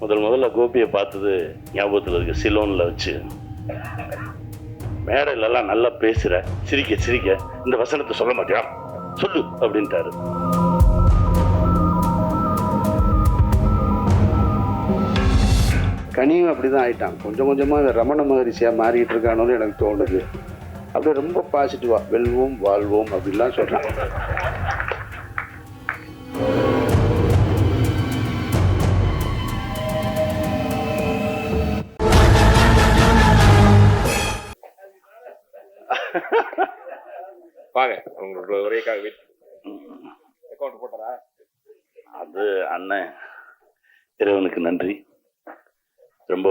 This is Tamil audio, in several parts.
முதல் முதல்ல கோபியை பார்த்தது ஞாபகத்தில் இருக்கு சிலோனில் வச்சு. மேடையிலலாம் நல்லா பேசுகிற சிரிக்க சிரிக்க இந்த வசனத்தை சொல்ல மாட்டியா? சொல்லு அப்படின்ட்டாரு. கனியும் அப்படிதான் ஆயிட்டான். கொஞ்சம் கொஞ்சமாக ரமண மகரிஷியாக மாறிட்டு இருக்கானோன்னு எனக்கு தோணுது. அப்படியே ரொம்ப பாசிட்டிவாக வெல்வோம் வாழ்வோம் அப்படிலாம் சொல்கிறான் வாங்க ஒரே காக வெயிட் அக்கௌண்ட் போட்டாரா அது அண்ணன் இறைவனுக்கு நன்றி. ரொம்ப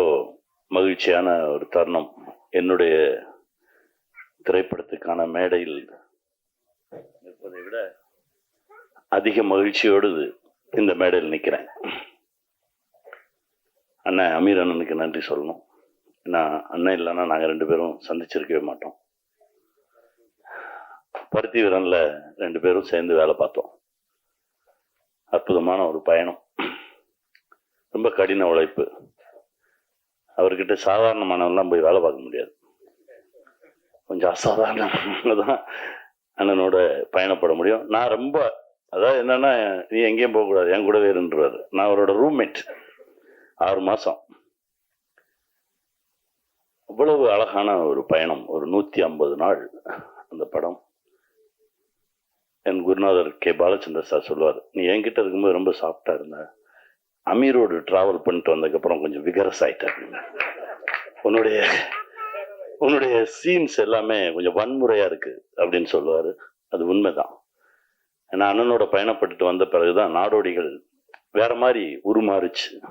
மகிழ்ச்சியான ஒரு தருணம். என்னுடைய திரைப்படத்துக்கான மேடையில் நிற்பதை விட அதிக மகிழ்ச்சியோடு இந்த மேடையில் நிற்கிறேன். அண்ணன் அமீர் அண்ணனுக்கு நன்றி சொல்லணும். ஏன்னா அண்ணன் இல்லைன்னா நாங்கள் ரெண்டு பேரும் சந்திச்சிருக்கவே மாட்டோம். பருத்தி வீரனில் ரெண்டு பேரும் சேர்ந்து வேலை பார்த்தோம். அற்புதமான ஒரு பயணம். ரொம்ப கடின உழைப்பு. அவர்கிட்ட சாதாரணமானவெல்லாம் போய் வேலை பார்க்க முடியாது. கொஞ்சம் அசாதாரணமாக தான் அண்ணனோட பயணப்பட முடியும். நான் ரொம்ப அதாவது என்னன்னா நீ எங்கேயும் போகக்கூடாது என் கூடவே இருந்துருவார் நான் அவரோட ரூம்மேட் ஆறு மாதம் அவ்வளவு அழகான ஒரு பயணம். ஒரு நூற்றி ஐம்பது நாள் அந்த படம். என் குருநாதர் கே. பாலச்சந்தர் சார் சொல்லுவார் நீ என்கிட்ட இருக்கும்போது ரொம்ப சாஃப்டாக இருந்த. அமீரோடு ட்ராவல் பண்ணிட்டு வந்ததுக்கப்புறம் கொஞ்சம் விகரஸ் ஆயிட்ட. உன்னுடைய உன்னுடைய சீன்ஸ் எல்லாமே கொஞ்சம் வன்முறையாக இருக்குது அப்படின்னு சொல்லுவார். அது உண்மைதான். ஏன்னா அண்ணனோட பயணப்பட்டுட்டு வந்த பிறகு தான் நாடோடிகள் வேற மாதிரி உருமாறுச்சு.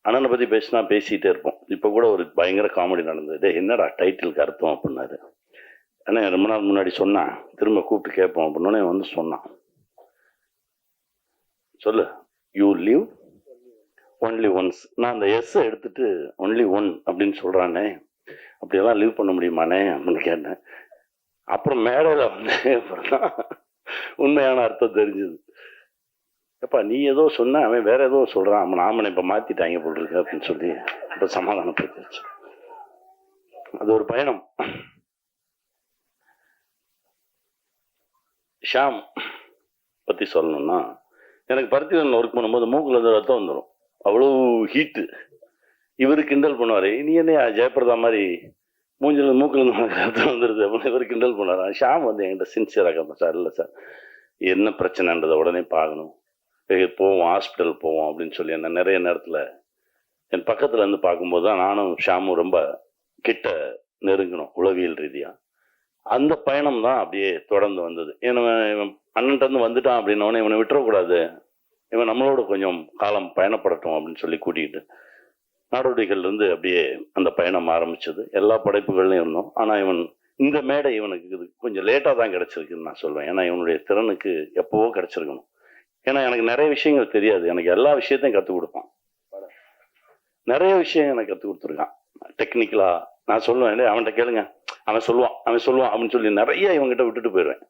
அண்ணனை பற்றி பேசினா பேசிகிட்டே இருப்போம். இப்போ கூட ஒரு பயங்கர காமெடி நடந்தது. என்னடா டைட்டிலுக்கு அர்த்தம்? அப்படின்னாரு. அண்ணன் ரொம்ப நாள் முன்னாடி சொன்னான். திரும்ப கூப்பிட்டு கேட்போம் அப்படின்னே வந்து சொன்னான். சொல்லு. யூ லிவ் ஒன்லி ஒன்ஸ் நான் அந்த எஸ்ஸை எடுத்துட்டு ஒன்லி ஒன் அப்படின்னு சொல்கிறானே அப்படியெல்லாம் லீவ் பண்ண முடியுமானே அப்படின்னு கேட்டேன். அப்புறம் மேடையில் வந்து அப்புறம் தான் உண்மையான அர்த்தம் தெரிஞ்சுது. எப்பா நீ ஏதோ சொன்ன அவன் வேற ஏதோ சொல்கிறான் அவன் நாமனை இப்போ மாற்றிட்டாங்க போல் இருக்கு அப்படின்னு சொல்லி இப்போ சமாதானப்படுத்திடுச்சு அது ஒரு பயணம். ஷாம் பற்றி சொல்லணும்னா எனக்கு பருத்தி ஒர்க் பண்ணும்போது மூக்கில் இருந்து ரத்தம் வந்துடும் அவ்வளோ ஹீட்டு இவர் கிண்டல் பண்ணுவார் நீ என்ன ஜெயபிரதா மாதிரி மூஞ்சில் மூக்கில் இருந்து ரத்தம் வந்துடுது அப்படின்னு இவர் கிண்டல் பண்ணுவார். ஷாம் வந்து என்கிட்ட சின்சியராக கேட்பேன் சார் இல்லை சார். என்ன பிரச்சனைன்றதை உடனே பார்க்கணும். போவோம் ஹாஸ்பிட்டல் போவோம் அப்படின்னு சொல்லி என்ன நிறைய நேரத்தில் என் பக்கத்தில் இருந்து பார்க்கும்போது தான் நானும் ஷாமும் ரொம்ப கிட்ட நெருங்கணும் உளவியல் ரீதியாக அந்த பயணம் தான் அப்படியே தொடர்ந்து வந்தது. இவன் இவன் அண்ணன்ட்டு வந்துட்டான் அப்படின்னோடனே இவனை விட்டுறக்கூடாது. இவன் நம்மளோட கொஞ்சம் காலம் பயணப்படட்டும் அப்படின்னு சொல்லி கூட்டிகிட்டு நாடோடிகள்லேருந்து அப்படியே அந்த பயணம் ஆரம்பிச்சது. எல்லா படைப்புகள்லையும் இருந்தோம். ஆனால் இவன் இந்த மேடை இவனுக்கு இது கொஞ்சம் லேட்டாக தான் கிடச்சிருக்குன்னு நான் சொல்வேன். ஏன்னா இவனுடைய திறனுக்கு எப்போவோ கிடச்சிருக்கணும். ஏன்னா எனக்கு நிறைய விஷயங்கள் தெரியாது. எனக்கு எல்லா விஷயத்தையும் கற்றுக் கொடுப்பான். நிறைய விஷயம் எனக்கு கற்றுக் கொடுத்துருக்கான். டெக்னிக்கலாக நான் சொல்லுவேன். "டேய், அவன்கிட்ட கேளுங்க. அவன் சொல்லுவான் அவன் சொல்லுவான் அப்படின்னு சொல்லி நிறைய இவங்ககிட்ட விட்டுட்டு போயிடுவேன்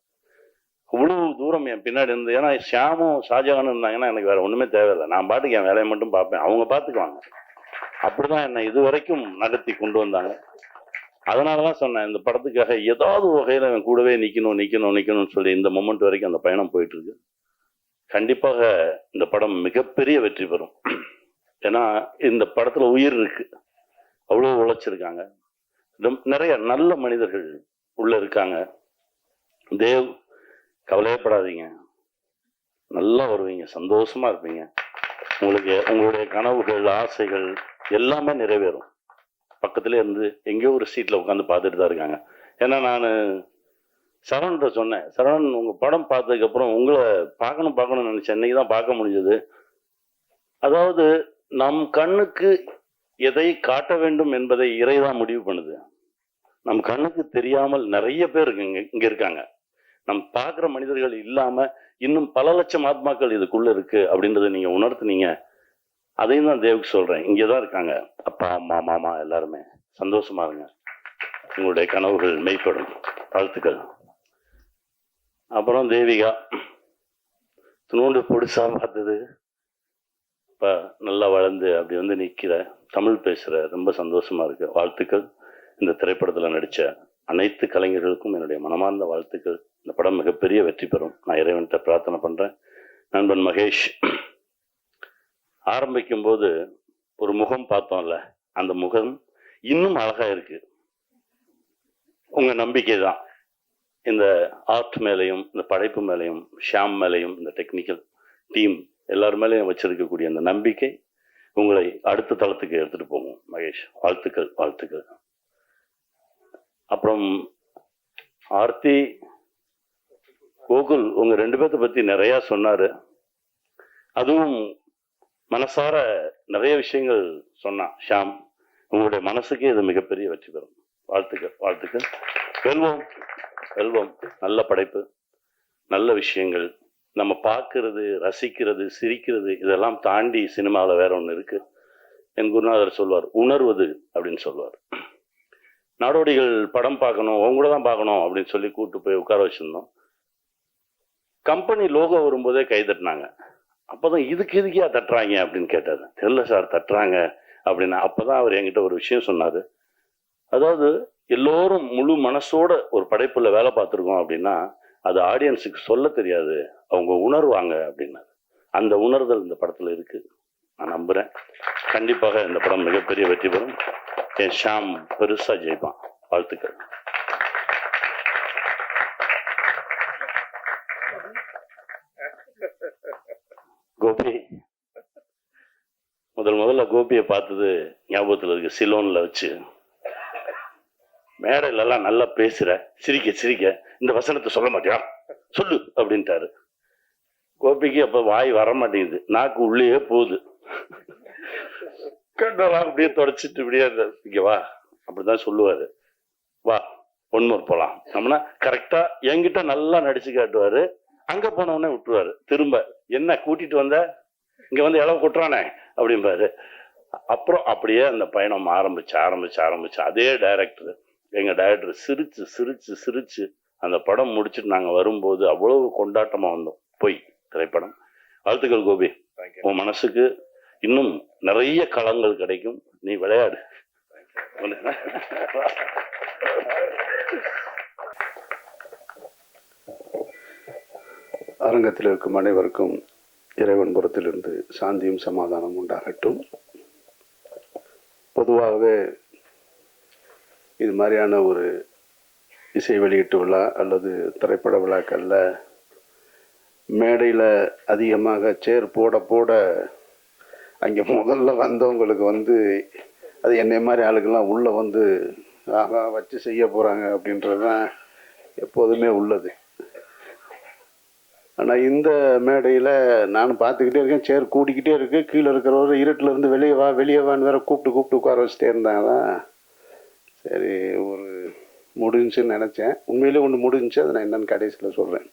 இவ்வளவு தூரம் என் பின்னாடி இருந்து ஏன்னா ஷியாமும் ஷாஜகானும் இருந்தாங்கன்னா எனக்கு வேற ஒண்ணுமே தேவையில்லை. நான் பாட்டுக்கு என் வேலையை மட்டும் பார்ப்பேன். அவங்க பார்த்துக்குவாங்க. அப்படிதான் என்னை இது வரைக்கும் நடத்தி கொண்டு வந்தாங்க. அதனாலதான் சொன்னேன் இந்த படத்துக்காக ஏதாவது வகையில் வகையில அவன் கூடவே நிக்கணும் நிக்கணும் நிக்கணும்னு சொல்லி இந்த மொமெண்ட் வரைக்கும் அந்த பயணம் போயிட்டு இருக்கு கண்டிப்பாக இந்த படம் மிகப்பெரிய வெற்றி பெறும். ஏன்னா இந்த படத்துல உயிர் இருக்கு. அவ்வளோ உழைச்சிருக்காங்க. நிறைய நல்ல மனிதர்கள் உள்ள இருக்காங்க. தேவ் கவலையப்படாதீங்க. நல்லா வருவீங்க சந்தோஷமா இருப்பீங்க. உங்களுக்கு உங்களுடைய கனவுகள் ஆசைகள் எல்லாமே நிறைவேறும். பக்கத்துல இருந்து எங்கேயோ ஒரு சீட்ல உட்காந்து பார்த்துட்டு தான் இருக்காங்க. ஏன்னா நான் சரவண்கிட்ட சொன்னேன். சரவணன் உங்க படம் பார்த்ததுக்கு அப்புறம் உங்களை பார்க்கணும் பார்க்கணும்னு நினைச்சேன். இன்னைக்கு தான் பார்க்க முடிஞ்சது. அதாவது நம் கண்ணுக்கு எதை காட்ட வேண்டும் என்பதை இறைதான் முடிவு பண்ணுது. நம் கண்ணுக்கு தெரியாமல் நிறைய பேர் இங்க இங்க இருக்காங்க. நம் பார்க்குற மனிதர்கள் இல்லாம இன்னும் பல லட்சம் ஆத்மாக்கள் இதுக்குள்ள இருக்கு அப்படின்றத நீங்க உணர்த்துனீங்க. அதையும் தான் தேவுக்கு சொல்றேன். இங்கதான் இருக்காங்க. அப்பா அம்மா மாமா எல்லாருமே. சந்தோஷமா இருங்க. உங்களுடைய கனவுகள் மெய்ப்படும். வாழ்த்துக்கள். அப்புறம் தேவிகா. துணூண்டு பொடிசா பார்த்தது இப்போ நல்லா வளர்ந்து அப்படி வந்து நிற்கிற தமிழ் பேசுகிற ரொம்ப சந்தோஷமாக இருக்கு. வாழ்த்துக்கள். இந்த திரைப்படத்தில் நடித்த அனைத்து கலைஞர்களுக்கும் என்னுடைய மனமார்ந்த வாழ்த்துக்கள். இந்த படம் மிகப்பெரிய வெற்றி பெறும். நான் இறைவன்கிட்ட பிரார்த்தனை பண்ணுறேன் நண்பன் மகேஷ் ஆரம்பிக்கும் போது ஒரு முகம் பார்த்தோம்ல அந்த முகம் இன்னும் அழகா இருக்கு. உங்கள் நம்பிக்கை தான். இந்த ஆர்ட் மேலையும் இந்த படைப்பு மேலையும் ஷாம் மேலையும் இந்த டெக்னிக்கல் டீம் எல்லார் மேலேயும் வச்சிருக்கக்கூடிய அந்த நம்பிக்கை உங்களை அடுத்த தளத்துக்கு எடுத்துட்டு போகும் மகேஷ். வாழ்த்துக்கள் வாழ்த்துக்கள். அப்புறம் ஆர்த்தி கோகுல் உங்க ரெண்டு பேர்த்த பத்தி நிறைய சொன்னாரு. அதுவும் மனசார நிறைய விஷயங்கள் சொன்னான் ஷாம். உங்களுடைய மனசுக்கே இது மிகப்பெரிய வெற்றி பெறும் வாழ்த்துக்கள் வாழ்த்துக்கள். வெல்வோம். வெல்வோம். நல்ல படைப்பு. நல்ல விஷயங்கள். நம்ம பார்க்கறது ரசிக்கிறது சிரிக்கிறது இதெல்லாம் தாண்டி சினிமாவில் வேற ஒன்று இருக்கு. என் குருநாதர் சொல்வார் உணர்வது அப்படின்னு சொல்வார். நாடோடிகள் படம் பார்க்கணும் உங்க கூட தான் பார்க்கணும் அப்படின்னு சொல்லி கூப்பிட்டு போய் உட்கார வச்சுருந்தோம். கம்பெனி லோகோ வரும்போதே கை தட்டினாங்க. அப்போதான் இதுக்கு இதுக்கியா தட்டுறாங்க? அப்படின்னு கேட்டார். தெரியல சார் தட்டுறாங்க அப்படின்னு. அப்போதான் அவர் என்கிட்ட ஒரு விஷயம் சொன்னார். அதாவது எல்லோரும் முழு மனசோட ஒரு படைப்புல வேலை பார்த்துருக்கோம் அப்படின்னா அது ஆடியன்ஸுக்கு சொல்ல தெரியாது. அவங்க உணர்வாங்க அப்படின்னாரு. அந்த உணர்தல் இந்த படத்தில் இருக்குது நான் நம்புகிறேன் கண்டிப்பாக இந்த படம் மிகப்பெரிய வெற்றி பெறும். என் ஷாம் பெருசாக ஜெயிப்பான். வாழ்த்துக்கள். கோபி. முதல் முதல்ல கோபியை பார்த்தது ஞாபகத்தில் இருக்கு. சிலோனில் வச்சு. மேடையிலலாம் நல்லா பேசுகிற சிரிக்க சிரிக்க. இந்த வசனத்தை சொல்ல மாட்டியா? சொல்லு அப்படின்ட்டாரு. கோபிக்கு அப்போ வாய் வர மாட்டேங்குது நாக்கு உள்ளேயே போகுது. கண்ணெல்லாம் அப்படியே தொடச்சிட்டு இப்படியே இங்கே இங்க வா அப்படிதான் சொல்லுவார். வா ஒன்மூர் போகலாம் நம்மனா கரெக்டாக என்கிட்ட நல்லா நடிச்சு காட்டுவார். அங்கே போனவொடனே விட்டுருவார். விட்டுருவாரு திரும்ப என்ன கூட்டிட்டு வந்த? இங்கே வந்து இளவு கொட்டுறானே அப்படிம்பாரு. அப்புறம் அப்படியே அந்த பயணம் ஆரம்பிச்சு ஆரம்பிச்சு ஆரம்பிச்சு. அதே டைரக்டர் எங்கள் டைரக்டர் சிரிச்சு சிரிச்சு சிரிச்சு அந்த படம் முடிச்சுட்டு நாங்க வரும்போது அவ்வளவு கொண்டாட்டமா வந்தோம். போய் திரைப்படம். வாழ்த்துக்கள் கோபி. உன் மனசுக்கு இன்னும் நிறைய களங்கள் கிடைக்கும். நீ விளையாடு. அரங்கத்தில் இருக்கும் அனைவருக்கும் இறைவன் புறத்திலிருந்து சாந்தியும் சமாதானம் உண்டாகட்டும். பொதுவாகவே இது மாதிரியான ஒரு இசை வெளியீட்டு விழா அல்லது திரைப்பட விழாக்களில் மேடையில் அதிகமாக சேர் போட போட அங்கே முதல்ல வந்தவங்களுக்கு வந்து அது என்னை மாதிரி ஆளுக்கெல்லாம் உள்ளே வந்து ஆகா வச்சு செய்ய போகிறாங்க அப்படின்றது தான் எப்போதுமே உள்ளது. ஆனால் இந்த மேடையில் நான் பார்த்துக்கிட்டே இருக்கேன் சேர் கூட்டிக்கிட்டே இருக்கு. கீழே இருக்கிறவர் இருட்டில் இருந்து வெளியே வா வெளியே வான்னு வேற கூப்பிட்டு கூப்பிட்டு உட்கார வச்சுட்டே இருந்தாங்களா சரி ஒரு முடிஞ்சுன்னு நினச்சேன். உண்மையிலே ஒன்று முடிஞ்சு அதை நான் என்னென்னு கடைசியில் சொல்கிறேன்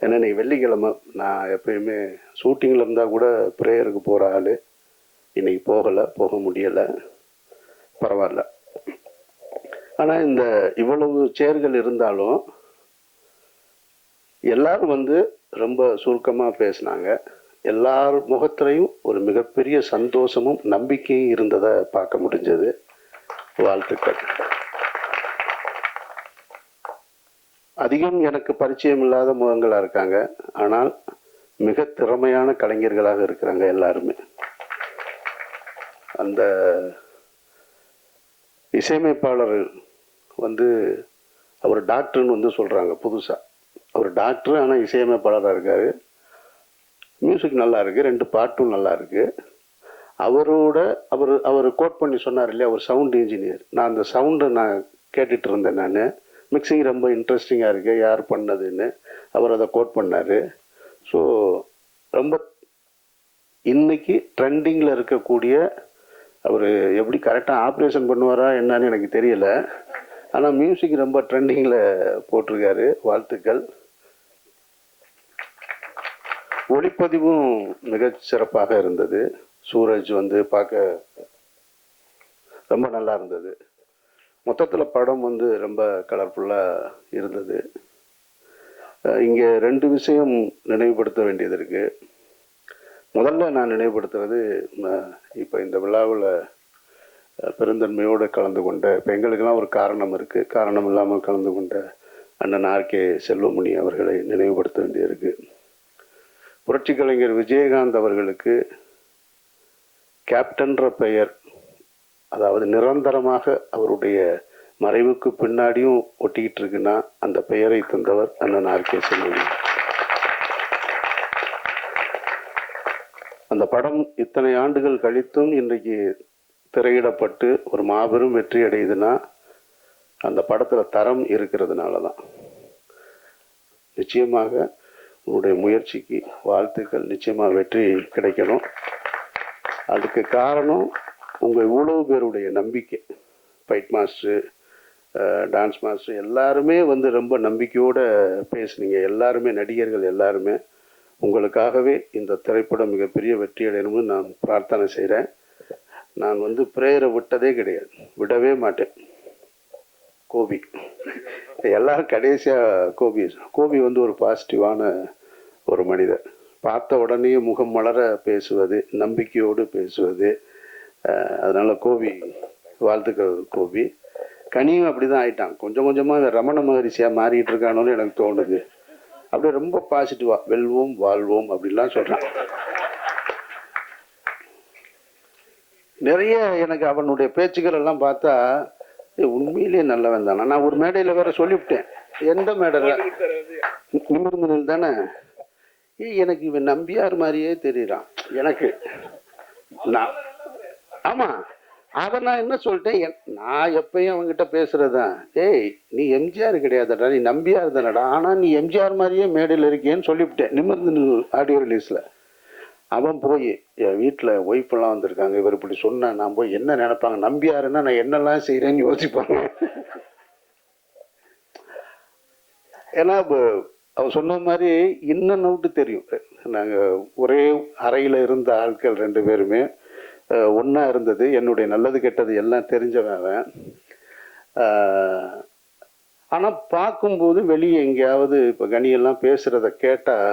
ஏன்னா இன்னைக்கு வெள்ளிக்கிழமை நான் எப்பயுமே ஷூட்டிங்கில் இருந்தால் கூட ப்ரேயருக்கு போகிற ஆள். இன்னைக்கு போகலை போக முடியலை. பரவாயில்ல. ஆனால் இந்த இவ்வளவு சேர்கள் இருந்தாலும் எல்லாரும் வந்து ரொம்ப சுருக்கமாக பேசினாங்க. எல்லார் முகத்திலையும் ஒரு மிகப்பெரிய சந்தோஷமும் நம்பிக்கையும் இருந்ததை பார்க்க முடிஞ்சது. வாழ்த்துக்கள். அதிகம் எனக்கு பரிச்சயம் இல்லாத முகங்களாக இருக்காங்க. ஆனால் மிக திறமையான கலைஞர்களாக இருக்கிறாங்க எல்லாருமே. அந்த இசையமைப்பாளர் வந்து அவர் டாக்டர்னு வந்து சொல்கிறாங்க புதுசாக அவர் டாக்டர் ஆனால் இசையமைப்பாளராக இருக்கார். மியூசிக் நல்லா இருக்குது ரெண்டு பாட்டும் நல்லா இருக்குது அவரோட அவர் அவர் கோட் பண்ணி சொன்னார் இல்லையா அவர் சவுண்ட் இன்ஜினியர். நான் அந்த சவுண்டை நான் கேட்டுட்டு இருந்தேன் நான். மிக்சிங் ரொம்ப இன்ட்ரெஸ்டிங்காக இருக்குது யார் பண்ணதுன்னு அவர் அதை கோட் பண்ணார். ஸோ ரொம்ப இன்னைக்கு ட்ரெண்டிங்கில் இருக்கக்கூடிய அவர் எப்படி கரெக்டாக ஆப்ரேஷன் பண்ணுவாரா என்னன்னு எனக்கு தெரியல. ஆனால் மியூசிக் ரொம்ப ட்ரெண்டிங்கில் போட்டிருக்காரு. வாழ்த்துக்கள். ஒளிப்பதிவும் மிகச் சிறப்பாக இருந்தது. சூரஜ் வந்து பார்க்க ரொம்ப நல்லா இருந்தது. மொத்தத்தில் படம் வந்து ரொம்ப கலர்ஃபுல்லாக இருந்தது. இங்கே ரெண்டு விஷயம் நினைவுபடுத்த வேண்டியது இருக்குது முதல்ல நான் நினைவுபடுத்துறது இப்போ இந்த விழாவில் பெருந்தன்மையோடு கலந்து கொண்ட இப்போ எங்களுக்கெல்லாம் ஒரு காரணம் இருக்குது காரணம் இல்லாமல் கலந்து கொண்ட அண்ணன் ஆர்கே செல்வமணி அவர்களை நினைவுபடுத்த வேண்டியிருக்கு புரட்சி கலைஞர் விஜயகாந்த் அவர்களுக்கு கேப்டன்ற பெயர் அதாவது நிரந்தரமாக அவருடைய மறைவுக்கு பின்னாடியும் ஒட்டிக்கிட்டு இருக்குன்னா அந்த பெயரை தந்தவர் அண்ணன் ஆர்கே செல்வமணி அந்த படம் இத்தனை ஆண்டுகள் கழித்தும் இன்றைக்கு திரையிடப்பட்டு ஒரு மாபெரும் வெற்றி அடையுதுன்னா அந்த படத்தில் தரம் இருக்கிறதுனால தான் நிச்சயமாக உங்களுடைய முயற்சிக்கு வாழ்த்துக்கள். நிச்சயமாக வெற்றி கிடைக்கணும். அதுக்கு காரணம் உங்கள் இவ்வளவு பேருடைய நம்பிக்கை. ஃபைட் மாஸ்டரு டான்ஸ் மாஸ்டர் எல்லாருமே வந்து ரொம்ப நம்பிக்கையோடு பேசுனீங்க. எல்லாருமே நடிகர்கள் எல்லாருமே உங்களுக்காகவே இந்த திரைப்படம் மிகப்பெரிய வெற்றி அடையணும்னு நான் பிரார்த்தனை செய்கிறேன். நான் வந்து பிரேயரை விட்டதே கிடையாது. விடவே மாட்டேன். கோபி. எல்லாரும் கடைசியாக கோபி. கோபி வந்து ஒரு பாசிட்டிவான ஒரு மனிதர். பார்த்த உடனே முகம் மலர பேசுவது நம்பிக்கையோடு பேசுவது அதனால் கோபி வாழ்த்துக்கள் கோபி. கனியும் அப்படி தான் ஆயிட்டான். கொஞ்சம் கொஞ்சமாக ரமண மகரிஷியாக மாறிட்டு இருக்கானோன்னு எனக்கு தோணுது. அப்படியே ரொம்ப பாசிட்டிவாக வெல்வோம் வாழ்வோம் அப்படிலாம் சொல்கிறான் நிறைய எனக்கு அவனுடைய பேச்சுக்கள் எல்லாம் பார்த்தா உண்மையிலேயே நல்லவன் தானே. நான் ஒரு மேடையில் வேற சொல்லிவிட்டேன். எந்த மேடையில்? நிமிர்ந்து தானே. எனக்கு இவன் நம்பியார் மாதிரியே தெரியறான். எனக்கு நான் ஆமா. அதை நான் என்ன சொல்லிட்டேன்? என்- நான் எப்பயும் அவங்ககிட்ட பேசுறதுதான். ஏய் நீ எம்ஜிஆர் கிடையாதுடா. நீ நம்பியார் தானடா. ஆனா நீ எம்ஜிஆர் மாதிரியே மேடையில் இருக்கேன்னு சொல்லிவிட்டேன். நிமிர்ந்து ஆடியோ ரிலீஸ்ல அவன் போய் என் வீட்டில் ஒய்ஃபெல்லாம் வந்திருக்காங்க. இவர் இப்படி சொன்னேன் நான் போய் என்ன நினைப்பாங்க? நம்பியாருன்னா நான் என்னெல்லாம் செய்கிறேன்னு யோசிப்பாங்க. ஏன்னா இப்போ சொன்ன மாதிரி இன்னும் நோட்டு தெரியும். நாங்கள் ஒரே அறையில் இருந்த ஆட்கள் ரெண்டு பேருமே. ஒன்றா இருந்தது. என்னுடைய நல்லது கெட்டது எல்லாம் தெரிஞ்சவன் அவன். பார்க்கும்போது வெளியே எங்கேயாவது இப்போ கனியெல்லாம் பேசுகிறத கேட்டால்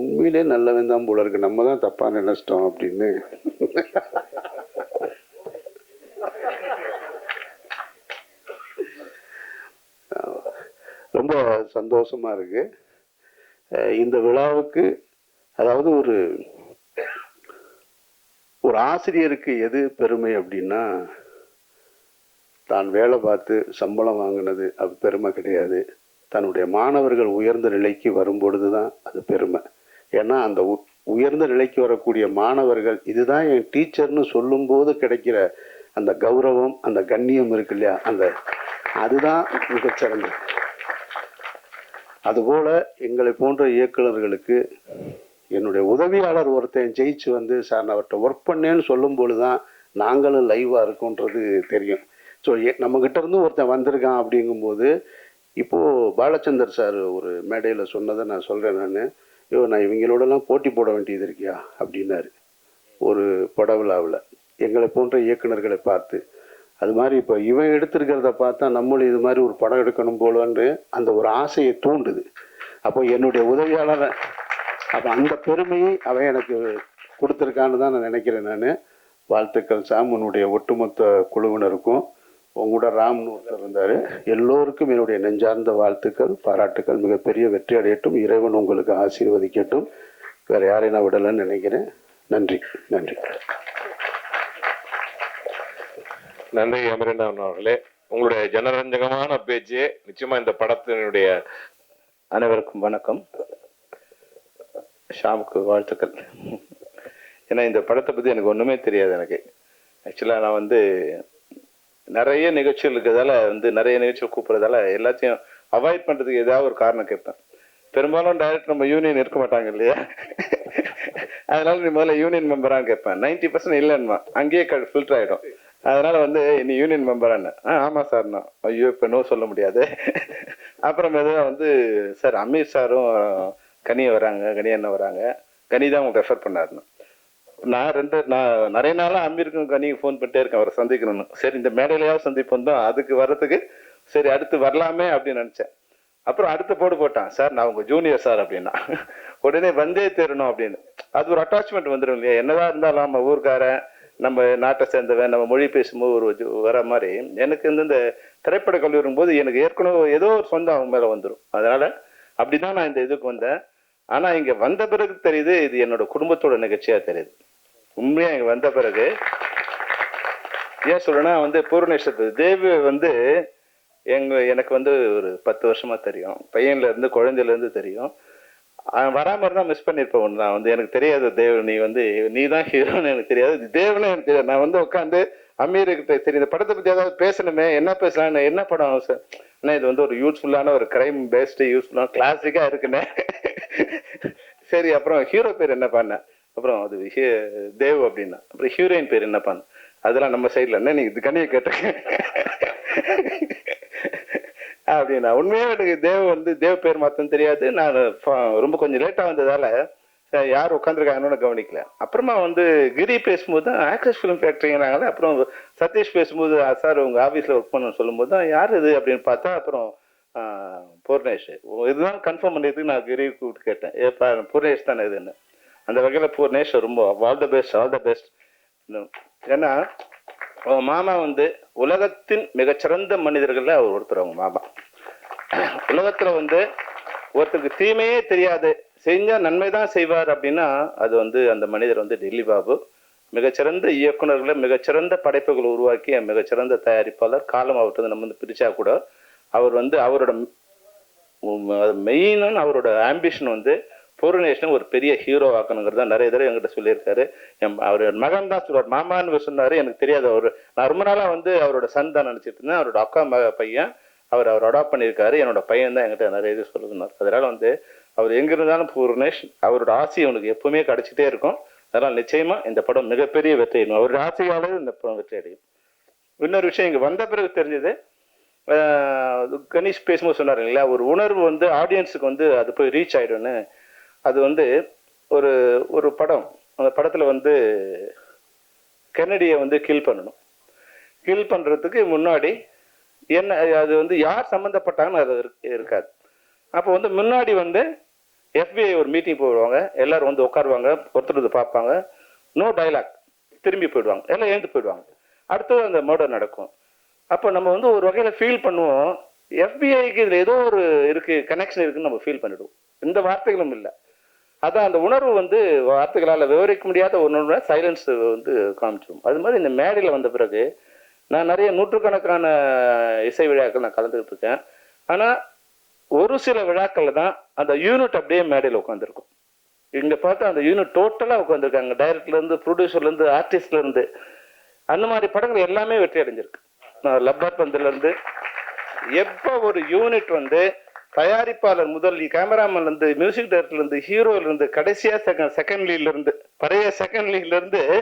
உண்மையிலே நல்லவன் தான் போல இருக்கு. நம்ம தான் தப்பாக நினைச்சிட்டோம் அப்படின்னு. ரொம்ப சந்தோஷமாக இருக்குது இந்த விழாவுக்கு அதாவது ஒரு ஒரு ஆசிரியருக்கு எது பெருமை அப்படின்னா தான் வேலை பார்த்து சம்பளம் வாங்கினது அது பெருமை கிடையாது. தன்னுடைய மாணவர்கள் உயர்ந்த நிலைக்கு வரும்பொழுது தான் அது பெருமை. ஏன்னா அந்த உயர்ந்த நிலைக்கு வரக்கூடிய மாணவர்கள் இதுதான் என் டீச்சர்னு சொல்லும்போது கிடைக்கிற அந்த கௌரவம் அந்த கண்ணியம் இருக்கு இல்லையா? அந்த அதுதான் மிகச்சிறந்தது. அதுபோல் எங்களை போன்ற இயக்குநர்களுக்கு என்னுடைய உதவியாளர் ஒருத்தன் ஜெயிச்சு வந்து சார் நான் அவர்கிட்ட ஒர்க் பண்ணேன்னு சொல்லும் தான் நாங்களும் லைவாக இருக்கோன்றது தெரியும். ஸோ நம்மக்கிட்ட கிட்ட இருந்து ஒருத்தன் வந்திருக்கான் அப்படிங்கும்போது இப்போது பாலச்சந்தர் சார் ஒரு மேடையில் சொன்னதை நான் சொல்கிறேன் நான். ஐயோ நான் இவங்களோடலாம் போட்டி போட வேண்டியது இருக்கியா? அப்படின்னாரு. ஒரு படவிழாவில். எங்களை போன்ற இயக்குனர்களை பார்த்து. அது மாதிரி இப்போ இவன் எடுத்திருக்கிறத பார்த்தா நம்மளும் இது மாதிரி ஒரு படம் எடுக்கணும் போலன்னு அந்த ஒரு ஆசையை தூண்டுது. அப்போ என்னுடைய உதவியாளரை அப்போ அந்த பெருமையை அவன் எனக்கு கொடுத்துருக்கான்னு தான் நான் நினைக்கிறேன் நான். வாழ்த்துக்கள் சாமனுடைய ஒட்டுமொத்த குழுவினருக்கும். உங்களோட ராம்னு ஒருத்தர் இருந்தார். எல்லோருக்கும் என்னுடைய நெஞ்சார்ந்த வாழ்த்துக்கள் பாராட்டுக்கள். மிகப்பெரிய வெற்றி அடையட்டும். இறைவன் உங்களுக்கு ஆசீர்வதிக்கட்டும். வேறு யாரையும் நான் விடலைன்னு நினைக்கிறேன். நன்றி. நன்றி. நன்றி அமரேந்திரன் அவர்களே. உங்களுடைய ஜனரஞ்சகமான பேச்சு நிச்சயமா இந்த படத்தினுடைய அனைவருக்கும் வணக்கம். ஷாமுக்கு வாழ்த்துக்கள். ஏன்னா இந்த படத்தை பற்றி எனக்கு ஒன்றுமே தெரியாது எனக்கு. ஆக்சுவலாக நான் வந்து நிறைய நிகழ்ச்சிகள் இருக்கிறதால வந்து நிறைய நிகழ்ச்சிகள் கூப்பிட்றதால எல்லாத்தையும் அவாய்ட் பண்ணுறதுக்கு ஏதாவது ஒரு காரணம் கேட்பேன். பெரும்பாலும் டைரக்ட் நம்ம யூனியன் இருக்க மாட்டாங்க இல்லையா? அதனால நீ முதல்ல யூனியன் மெம்பரான்னு கேட்பேன். நைன்டி பர்சன்ட் இல்லைன்னுமா? அங்கேயே ஃபில்டர் ஆகிடும் அதனால வந்து நீ யூனியன் மெம்பரான்னு ஆ ஆமாம் சார்ண்ணா ஐயோ இப்போ நோ சொல்ல முடியாது. அப்புறம் எதாவது வந்து சார் அமீர் சாரும் கனி வராங்க கனி அண்ணன் வராங்க. கனி தான் அவங்க ரெஃபர் பண்ணாருன்னு. நான் ரெண்டு நான் நிறைய நாளாக அமீருக்கும் கனிக்கு ஃபோன் பண்ணிட்டே இருக்கேன் அவரை சந்திக்கணும்னு. சரி இந்த மேடையிலையாவது சந்திப்போம் தான் அதுக்கு வர்றதுக்கு சரி அடுத்து வரலாமே அப்படின்னு நினச்சேன். அப்புறம் அடுத்த போடு போட்டான். சார் நான் உங்கள் ஜூனியர் சார் அப்படின்னா. உடனே வந்தே தேரணும் அப்படின்னு. அது ஒரு அட்டாச்மெண்ட் வந்துடும் இல்லையா? என்னதான் இருந்தாலும் நம்ம ஊர்க்காரன் நம்ம நாட்டை சேர்ந்தவன் நம்ம மொழி பேசும்போது ஒரு வர மாதிரி. எனக்கு வந்து இந்த திரைப்பட கல்லூரி போது எனக்கு ஏற்கனவே ஏதோ ஒரு சொந்தம் அவங்க மேலே வந்துடும் அதனால் அப்படி தான் நான் இந்த இதுக்கு வந்தேன். ஆனா இங்க வந்த பிறகு தெரியுது இது என்னோட குடும்பத்தோட நிகழ்ச்சியா தெரியுது. உண்மையா இங்க வந்த பிறகு ஏன் சொல்றேன்னா வந்து பூர்ணேஸ்வரத்து தேவி வந்து எங்க எனக்கு வந்து ஒரு பத்து வருஷமா தெரியும். பையன்ல இருந்து குழந்தையில இருந்து தெரியும். வராமல் வராம இருந்தா மிஸ் பண்ணிருப்பேன் ஒன்று நான் வந்து எனக்கு தெரியாது தேவ் நீ வந்து நீ தான் ஹீரோன்னு எனக்கு தெரியாது. தேவனே எனக்கு தெரியாது. நான் வந்து உட்காந்து அமீர்கிட்ட சரி இந்த படத்தை பத்தி ஏதாவது பேசணுமே என்ன பேசலாம் என்ன படம்? சார் அண்ணா இது வந்து ஒரு யூஸ்ஃபுல்லான ஒரு கிரைம் பேஸ்டு யூஸ்ஃபுல்லான கிளாசிக்காக இருக்குண்ணே. சரி அப்புறம் ஹீரோ பேர் என்ன பண்ண? அப்புறம் அது ஹீ- தேவ் அப்படின்னா. அப்புறம் ஹீரோயின் பேர் என்ன பண்ண? அதெல்லாம் நம்ம சைடில் என்ன நீ இது கண்ணியை கேட்டேன் அப்படின்னா உண்மையாக எனக்கு தேவ் வந்து தேவ் பேர் மாத்தம் தெரியாது. நான் ஃப- ரொம்ப கொஞ்சம் லேட்டாக வந்ததால யார் உட்காந்துருக்காங்கன்னு கவனிக்கல. அப்புறமா வந்து கிரி பேசும்போது தான் ஆக்ட்ரஸ் ஃபிலிம் ஃபேக்ட்ரிங்கிறாங்களே அப்புறம் சதீஷ் பேசும்போது சார் உங்கள் ஆஃபீஸில் ஒர்க் பண்ண சொல்லும்போது தான் யார் இது? அப்படின்னு பார்த்தா அப்புறம் பூர்ணேஷ் ஓ, இதுதான் கன்ஃபார்ம் பண்ணியதுக்கு நான் கிரி கூப்பிட்டு கேட்டேன். ஏப்பா பூர்ணேஷ் தானே இதுன்னு அந்த வகையில் பூர்ணேஷ் ரொம்ப all the best all the best ஏன்னா அவங்க மாமா வந்து உலகத்தின் மிகச்சிறந்த மனிதர்களில் அவர் ஒருத்தர் அவங்க மாமா. உலகத்தில் வந்து ஒருத்தருக்கு தீமையே தெரியாது. செஞ்சால் நன்மை தான் செய்வார் அப்படின்னா அது வந்து அந்த மனிதர் வந்து டெல்லி பாபு. மிகச்சிறந்த இயக்குனர்களை மிகச்சிறந்த படைப்புகளை உருவாக்கி மிகச்சிறந்த தயாரிப்பாளர். காலம் அவர்கிட்ட நம்ம வந்து பிரிச்சா கூட அவர் வந்து அவரோட மெயினான அவரோட ஆம்பிஷன் வந்து பூர்ணேஷன் ஒரு பெரிய ஹீரோ ஆக்கணுங்கிறத நிறைய தடவை என்கிட்ட சொல்லியிருக்காரு. என் அவர் மகன் தான் சொல்லுவார் மாமான்னு சொன்னார். எனக்கு தெரியாது. அவர் நான் ரொம்ப நாளாக வந்து அவரோட சன் தான் நினச்சிட்டு இருந்தேன். அவரோட அக்கா மக பையன். அவர் அவர் அடாப்ட் பண்ணியிருக்காரு. என்னோட பையன் தான் என்கிட்ட நிறைய இது சொல்லுனார் அதனால் வந்து அவர் எங்கே இருந்தாலும் பூர்ணேஷ் அவரோட ஆசை அவனுக்கு எப்பவுமே கிடச்சிட்டே இருக்கும். அதனால் நிச்சயமாக இந்த படம் மிகப்பெரிய வெற்றி அடையும். அவரோட ஆசையாலே இந்த படம் வெற்றி அடையும். இன்னொரு விஷயம் இங்கே வந்த பிறகு தெரிஞ்சது கணேஷ் பேசும்போது சொன்னார் இல்லையா ஒரு உணர்வு வந்து ஆடியன்ஸுக்கு வந்து அது போய் ரீச் ஆகிடும்னு அது வந்து ஒரு ஒரு படம். அந்த படத்தில் வந்து கென்னடியை வந்து கில் பண்ணணும். கில் பண்ணுறதுக்கு முன்னாடி என்ன அது வந்து யார் சம்மந்தப்பட்டாங்கன்னு அது இருக்காது. அப்போ வந்து முன்னாடி வந்து எஃபிஐ ஒரு மீட்டிங் போடுவாங்க. எல்லாரும் வந்து உட்காருவாங்க ஒருத்தர் வந்து பார்ப்பாங்க. நோ டயலாக் திரும்பி போயிடுவாங்க. எல்லாம் எழுந்து போயிடுவாங்க. அடுத்தது அந்த மர்டர் நடக்கும். அப்போ நம்ம வந்து ஒரு வகையில் ஃபீல் பண்ணுவோம். எஃபிஐக்கு இதில் ஏதோ ஒரு இருக்கு கனெக்ஷன் இருக்குன்னு நம்ம ஃபீல் பண்ணிடுவோம். எந்த வார்த்தைகளும் இல்லை. அதான் அந்த உணர்வு வந்து வார்த்தைகளால் விவரிக்க முடியாத ஒன்று சைலன்ஸ் வந்து காமிச்சிடும் அது மாதிரி இந்த மேடையில் வந்த பிறகு நான் நிறைய நூற்றுக்கணக்கான இசை விழாக்கள் நான் கலந்துக்கிட்டு இருக்கேன். ஆனால் ஒரு சில விழாக்களில் தான் அந்த யூனிட் அப்படியே மேடையில் உட்காந்துருக்கும் இங்கே பார்த்தா அந்த யூனிட் டோட்டலாக உட்காந்துருக்காங்க டைரக்டர்லேருந்து ப்ரொடியூசர்லேருந்து ஆர்டிஸ்ட்லேருந்து அந்த மாதிரி படங்கள் எல்லாமே வெற்றி அடைஞ்சிருக்கு. லப்பர் பந்துல எப்போ ஒரு யூனிட் வந்து தயாரிப்பாளர் முதல் கேமராமேன்லேருந்து மியூசிக் டைரக்டர்லேருந்து ஹீரோலேருந்து கடைசியாக செகண்ட் செகண்ட் லீட்ல பழைய செகண்ட் லீட்லேருந்து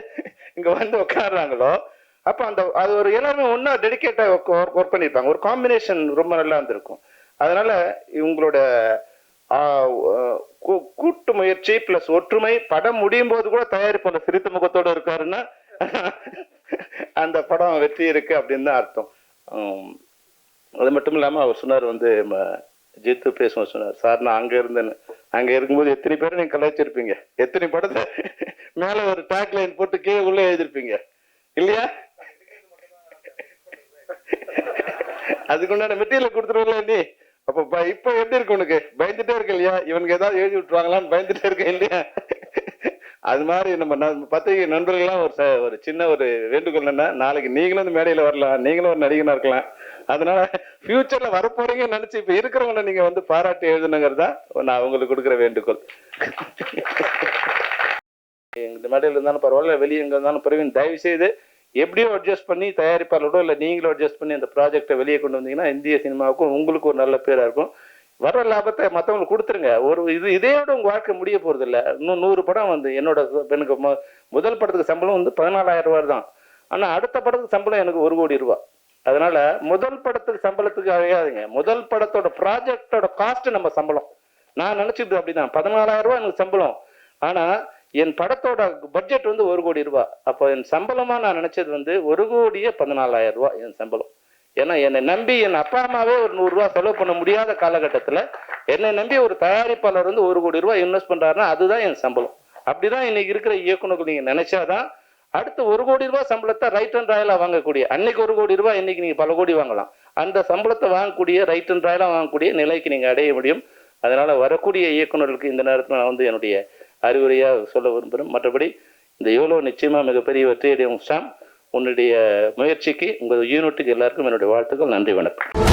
இங்கே வந்து உட்காடுறாங்களோ அப்போ அந்த அது ஒரு எல்லாருமே ஒன்றா டெடிக்கேட்டாக ஒர்க் பண்ணியிருப்பாங்க. ஒரு காம்பினேஷன் ரொம்ப நல்லா இருந்திருக்கும். அதனால் இவங்களோட கூ- கூட்டு முயற்சி ப்ளஸ் ஒற்றுமை படம் முடியும் போது கூட தயாரிப்பாளர் சிரித்த முகத்தோடு இருக்காருன்னா அந்த படம் வெற்றி இருக்கு அப்படின்னு தான் அர்த்தம். அது மட்டும் இல்லாமல் அவர் சொன்னார் வந்து ஜித்து பேசுவோம் சொன்னார் சார் நான் அங்கே இருந்தேன்னு. அங்கே இருக்கும்போது எத்தனை பேர் நீங்கள் கலாய்ச்சிருப்பீங்க? எத்தனை படத்தை மேலே ஒரு டேக் லைன் போட்டு கீழே உள்ளே எழுதிருப்பீங்க? இல்லையா? அதுக்குண்டான மெட்டீரியல் கொடுத்துருவில்ல நீ? அப்போ ப- எப்படி இருக்கு உனக்கு? பயந்துட்டே இருக்கு இல்லையா? இவனுக்கு ஏதாவது எழுதி விட்டுருவாங்களான்னு பயந்துட்டே இருக்கேன் இல்லையா? அது மாதிரி நம்ம பத்திரிகை நண்பர்கள்லாம் ஒரு ச- ஒரு சின்ன ஒரு வேண்டுகோள் என்ன நாளைக்கு நீங்களும் இந்த மேடையில வரலாம் நீங்களும் ஒரு நடிகனா இருக்கலாம். அதனால ஃபியூச்சர்ல வரப்போறீங்கன்னு நினைச்சு இப்ப இருக்கிறவங்கள நீங்க வந்து பாராட்டி எழுதுனுங்கிறது தான் நான் உங்களுக்கு கொடுக்குற வேண்டுகோள். இந்த மேடையில் இருந்தாலும் பரவாயில்ல வெளியே எங்க இருந்தாலும் பிரவீன் தயவு செய்து எப்படியோ அட்ஜஸ்ட் பண்ணி தயாரிப்பாளரோட இல்லை நீங்களும் அட்ஜஸ்ட் பண்ணி அந்த ப்ராஜெக்டை வெளியே கொண்டு வந்தீங்கன்னா இந்திய சினிமாவுக்கும் உங்களுக்கு ஒரு நல்ல பேராக இருக்கும். வர லாபத்தை மற்றவங்களுக்கு கொடுத்துருங்க. ஒரு இது இதோட உங்கள் வாழ்க்கை முடிய போகிறது இல்லை இன்னும் நூறு படம் வந்து என்னோட எனக்கு மு- முதல் படத்துக்கு சம்பளம் வந்து பதினாலாயிரம் ரூபாய் தான். ஆனால் அடுத்த படத்துக்கு சம்பளம் எனக்கு ஒரு கோடி ரூபா அதனால முதல் படத்துக்கு சம்பளத்துக்கு அழையாதுங்க முதல் படத்தோட ப்ராஜெக்டோட காஸ்ட் நம்ம சம்பளம். நான் நினைச்சது அப்படிதான். பதினாலாயிரம் ரூபா எனக்கு சம்பளம். ஆனால் என் படத்தோட பட்ஜெட் வந்து ஒரு கோடி ரூபா அப்போ என் சம்பளமாக நான் நினச்சது வந்து ஒரு கோடியே பதினாலாயிரம் ரூபா என் சம்பளம். ஏன்னா என்னை நம்பி என் அப்பா அம்மாவே ஒரு நூறுரூவா செலவு பண்ண முடியாத காலகட்டத்தில் என்னை நம்பி ஒரு தயாரிப்பாளர் வந்து ஒரு கோடி ரூபாய் இன்வெஸ்ட் பண்ணுறாருன்னா அதுதான் என் சம்பளம். அப்படிதான் இன்னைக்கு இருக்கிற இயக்குனர்கள் நீங்கள் நினைச்சாதான் அடுத்து ஒரு கோடி ரூபாய் சம்பளத்தை ரைட் அண்ட் ராயலாக வாங்கக்கூடிய அன்னைக்கு ஒரு கோடி ரூபாய் இன்னைக்கு நீங்கள் பல கோடி வாங்கலாம். அந்த சம்பளத்தை வாங்கக்கூடிய ரைட் அண்ட் ராயலாக வாங்கக்கூடிய நிலைக்கு நீங்கள் அடைய முடியும். அதனால் வரக்கூடிய இயக்குனர்களுக்கு இந்த நேரத்தில் நான் வந்து என்னுடைய அறிவுரையாக சொல்ல விரும்புகிறேன் மற்றபடி இந்த எவ்வளோ நிச்சயமாக மிகப்பெரிய வெற்றியடையும் சாம் உன்னுடைய முயற்சிக்கு உங்கள் யூனிட்டுக்கு எல்லாருக்கும் என்னுடைய வாழ்த்துக்கள் நன்றி வணக்கம்.